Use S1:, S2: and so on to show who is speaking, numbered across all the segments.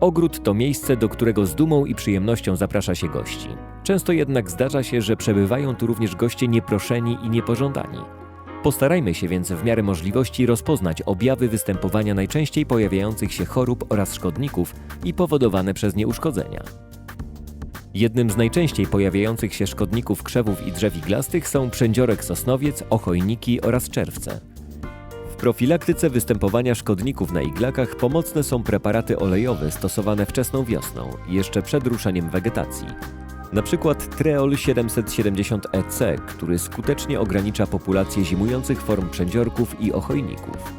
S1: Ogród to miejsce, do którego z dumą i przyjemnością zaprasza się gości. Często jednak zdarza się, że przebywają tu również goście nieproszeni i niepożądani. Postarajmy się więc w miarę możliwości rozpoznać objawy występowania najczęściej pojawiających się chorób oraz szkodników i powodowane przez nie uszkodzenia. Jednym z najczęściej pojawiających się szkodników krzewów i drzew iglastych są przędziorek sosnowiec, ochojniki oraz czerwce. Profilaktyce występowania szkodników na iglakach pomocne są preparaty olejowe stosowane wczesną wiosną, jeszcze przed ruszeniem wegetacji. Na przykład Treol 770EC, który skutecznie ogranicza populację zimujących form przędziorków i ochojników.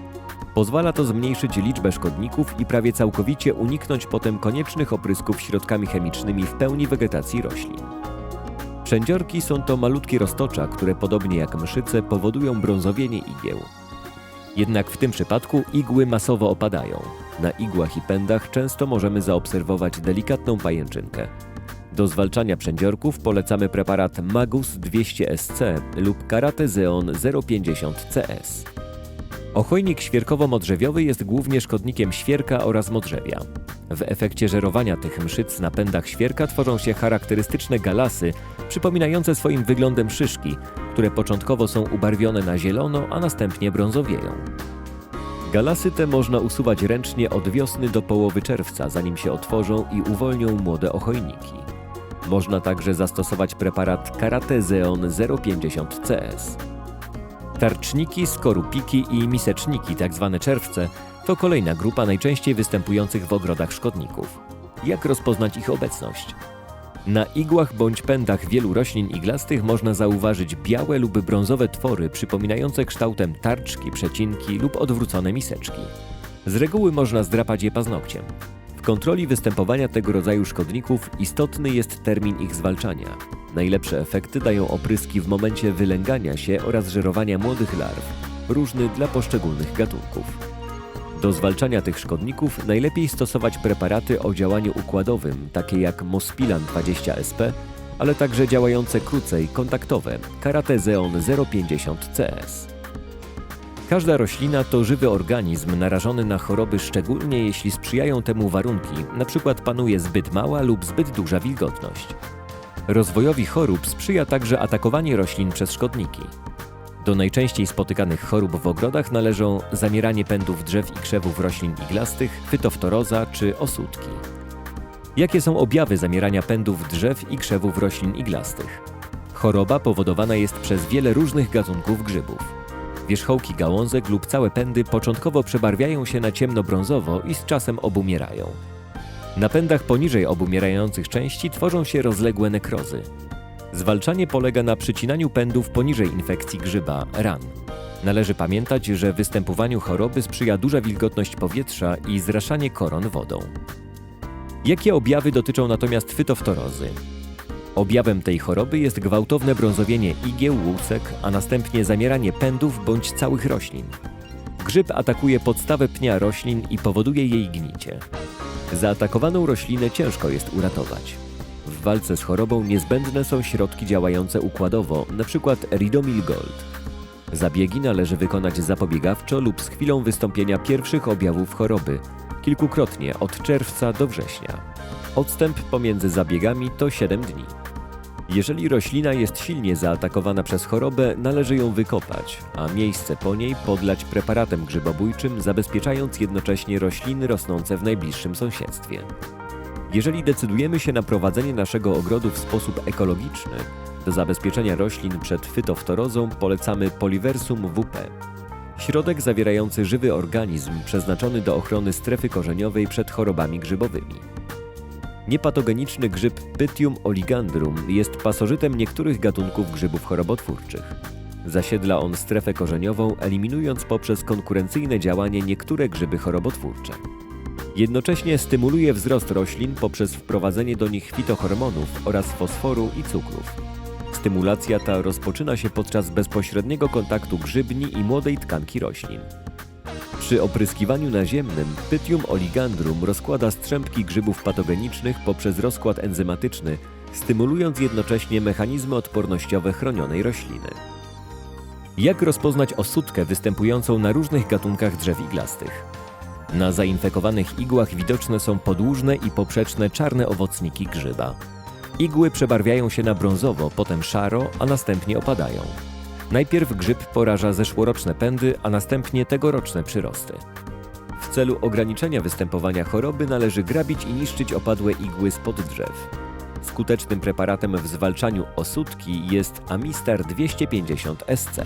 S1: Pozwala to zmniejszyć liczbę szkodników i prawie całkowicie uniknąć potem koniecznych oprysków środkami chemicznymi w pełni wegetacji roślin. Przędziorki są to malutkie roztocza, które podobnie jak mszyce powodują brązowienie igieł. Jednak w tym przypadku igły masowo opadają. Na igłach i pędach często możemy zaobserwować delikatną pajęczynkę. Do zwalczania przędziorków polecamy preparat Magus 200SC lub Karate Zeon 050 CS. Ochojnik świerkowo-modrzewiowy jest głównie szkodnikiem świerka oraz modrzewia. W efekcie żerowania tych mszyc na pędach świerka tworzą się charakterystyczne galasy, przypominające swoim wyglądem szyszki, które początkowo są ubarwione na zielono, a następnie brązowieją. Galasy te można usuwać ręcznie od wiosny do połowy czerwca, zanim się otworzą i uwolnią młode ochojniki. Można także zastosować preparat Karate Zeon 050 CS. Tarczniki, skorupiki i miseczniki, tzw. czerwce, to kolejna grupa najczęściej występujących w ogrodach szkodników. Jak rozpoznać ich obecność? Na igłach bądź pędach wielu roślin iglastych można zauważyć białe lub brązowe twory przypominające kształtem tarczki, przecinki lub odwrócone miseczki. Z reguły można zdrapać je paznokciem. W kontroli występowania tego rodzaju szkodników istotny jest termin ich zwalczania. Najlepsze efekty dają opryski w momencie wylęgania się oraz żerowania młodych larw, różny dla poszczególnych gatunków. Do zwalczania tych szkodników najlepiej stosować preparaty o działaniu układowym, takie jak Mospilan 20SP, ale także działające krócej, kontaktowe, Karate Zeon 050 CS. Każda roślina to żywy organizm narażony na choroby, szczególnie jeśli sprzyjają temu warunki, np. panuje zbyt mała lub zbyt duża wilgotność. Rozwojowi chorób sprzyja także atakowanie roślin przez szkodniki. Do najczęściej spotykanych chorób w ogrodach należą zamieranie pędów drzew i krzewów roślin iglastych, fytoftoroza czy osódki. Jakie są objawy zamierania pędów drzew i krzewów roślin iglastych? Choroba powodowana jest przez wiele różnych gatunków grzybów. Wierzchołki gałązek lub całe pędy początkowo przebarwiają się na ciemnobrązowo i z czasem obumierają. Na pędach poniżej obumierających części tworzą się rozległe nekrozy. Zwalczanie polega na przycinaniu pędów poniżej infekcji grzyba ran. Należy pamiętać, że występowaniu choroby sprzyja duża wilgotność powietrza i zraszanie koron wodą. Jakie objawy dotyczą natomiast fytoftorozy? Objawem tej choroby jest gwałtowne brązowienie igieł, łusek, a następnie zamieranie pędów bądź całych roślin. Grzyb atakuje podstawę pnia roślin i powoduje jej gnicie. Zaatakowaną roślinę ciężko jest uratować. W walce z chorobą niezbędne są środki działające układowo, np. Ridomil Gold. Zabiegi należy wykonać zapobiegawczo lub z chwilą wystąpienia pierwszych objawów choroby, kilkukrotnie od czerwca do września. Odstęp pomiędzy zabiegami to 7 dni. Jeżeli roślina jest silnie zaatakowana przez chorobę, należy ją wykopać, a miejsce po niej podlać preparatem grzybobójczym, zabezpieczając jednocześnie rośliny rosnące w najbliższym sąsiedztwie. Jeżeli decydujemy się na prowadzenie naszego ogrodu w sposób ekologiczny, do zabezpieczenia roślin przed fytoftorozą polecamy Poliversum WP. Środek zawierający żywy organizm przeznaczony do ochrony strefy korzeniowej przed chorobami grzybowymi. Niepatogeniczny grzyb Pythium oligandrum jest pasożytem niektórych gatunków grzybów chorobotwórczych. Zasiedla on strefę korzeniową, eliminując poprzez konkurencyjne działanie niektóre grzyby chorobotwórcze. Jednocześnie stymuluje wzrost roślin poprzez wprowadzenie do nich fitohormonów oraz fosforu i cukrów. Stymulacja ta rozpoczyna się podczas bezpośredniego kontaktu grzybni i młodej tkanki roślin. Przy opryskiwaniu naziemnym Pythium oligandrum rozkłada strzępki grzybów patogenicznych poprzez rozkład enzymatyczny, stymulując jednocześnie mechanizmy odpornościowe chronionej rośliny. Jak rozpoznać osódkę występującą na różnych gatunkach drzew iglastych? Na zainfekowanych igłach widoczne są podłużne i poprzeczne czarne owocniki grzyba. Igły przebarwiają się na brązowo, potem szaro, a następnie opadają. Najpierw grzyb poraża zeszłoroczne pędy, a następnie tegoroczne przyrosty. W celu ograniczenia występowania choroby należy grabić i niszczyć opadłe igły spod drzew. Skutecznym preparatem w zwalczaniu osódki jest Amistar 250 SC.